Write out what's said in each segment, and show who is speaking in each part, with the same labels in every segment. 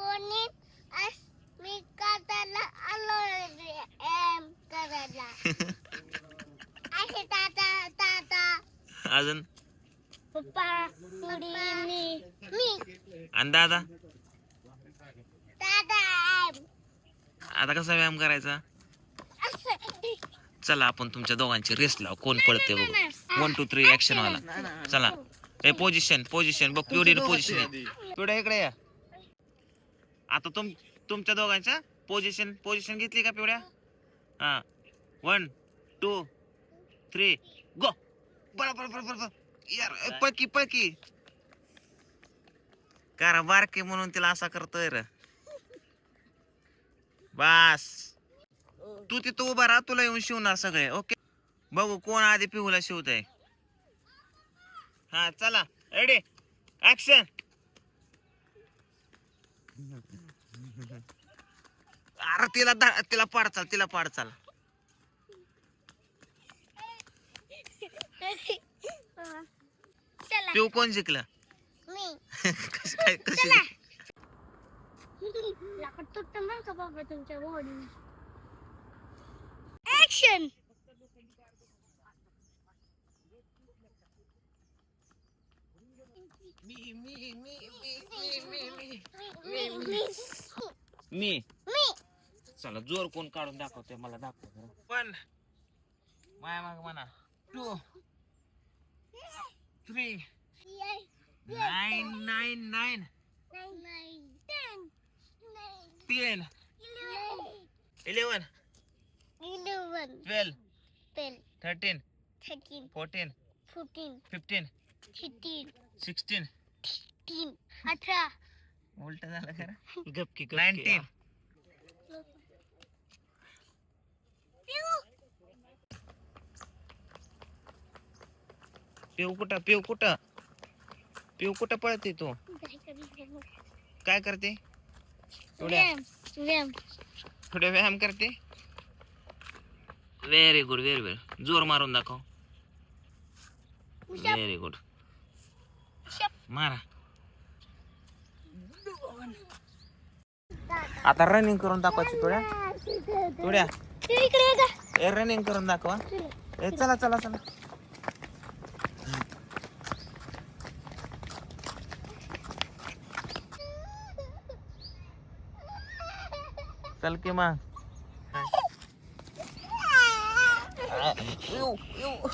Speaker 1: कोणी मी काताला आलो एम करायला. असे ताता ताता
Speaker 2: अजून?
Speaker 1: पप्पा मी मी. मी.
Speaker 2: आणि दादा?
Speaker 1: दादा एम.
Speaker 2: आता कसा व्यायाम करायचा?
Speaker 1: असं.
Speaker 2: चला आपण तुमच्या दोघांची रेस लाव. कोण पळते बघू. वन टू थ्री ऍक्शन वाला. चला. ए पोझिशन पोझिशन बघ पिवडी पोझिशन पिवड्या इकडे या. आता तुम तुमच्या दोघांच्या पोझिशन पोझिशन घेतली का पिवड्या हा. वन टू थ्री गो बरोबर बरं बरं यार पळकी पळकी. कारण बारके म्हणून तिला असा करतोय र. बास. तू तिथं उभा राहा तुला येऊन शिवणार सगळे ओके? बघू कोण आधी पिहूला शिवत आहे हा चला. रेडी ऍक्शन अरे तिला दा- तिला पाड चाल तिला पाड चाल.
Speaker 1: चला.
Speaker 2: पिऊ कोण शिकलं
Speaker 1: मी.
Speaker 2: कशी काय कशी
Speaker 1: चला. लाकड तुटतं बरं का बाबा तुमच्या ऍक्शन
Speaker 2: मी.
Speaker 1: मी.
Speaker 2: चला जोर कोण काढून दाखवते मला दाखव. पण माया माग म्हणा. Two three nine nine nine ten eleven
Speaker 1: eleven
Speaker 2: twelve
Speaker 1: twelve
Speaker 2: thirteen
Speaker 1: thirteen
Speaker 2: fourteen
Speaker 1: fourteen
Speaker 2: fifteen
Speaker 1: fifteen
Speaker 2: sixteen
Speaker 1: अठरा
Speaker 2: उलट झालं खरं गपकी नाईन्टीन पिऊ कुठं पिऊ कुठं? पिऊ कुठं पळते तू? काय करते? थोड्या
Speaker 1: व्यायाम
Speaker 2: करते? व्हेरी गुड व्हेरी व्हेरी जोर मारून दाखव. व्हेरी गुड मारा. आता रनिंग करून दाखवायची थोड्या. थोड्या. ए रनिंग करून दाखवा. ए चला चला चला. चल की मग. येऊ, येऊ.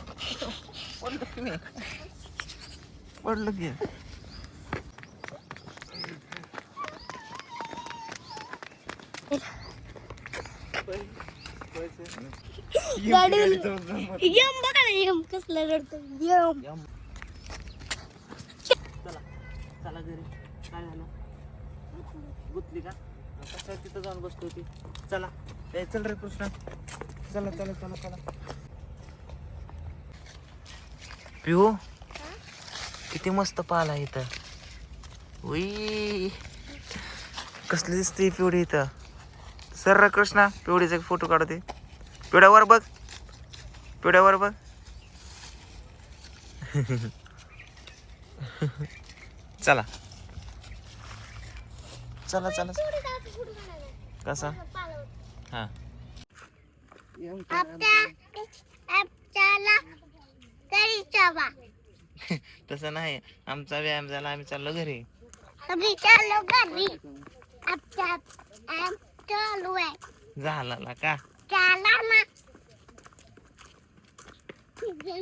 Speaker 2: पडलं की.
Speaker 1: गाडी यम बघा ना यम कसला रडतो यम.
Speaker 2: चला चला घरी. काय झालं? गुतली का? कसं तिथं जाऊन बसतो ती चला. ए चल रे कृष्णा. चला चला चला चला. पिऊ? किती मस्त पाला इथं. उई. कसली दिसते पिवडी इथं. सर रे कृष्णा पिवडीचा एक फोटो काढते पिवड्यावर बघ. पिवड्यावर बघ. चला. चला चला. कसा? हा. तसं नाही. आमचा व्यायाम झाला आम्ही चाललो घरी. झाला का?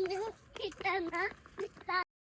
Speaker 1: ना. तिथं ना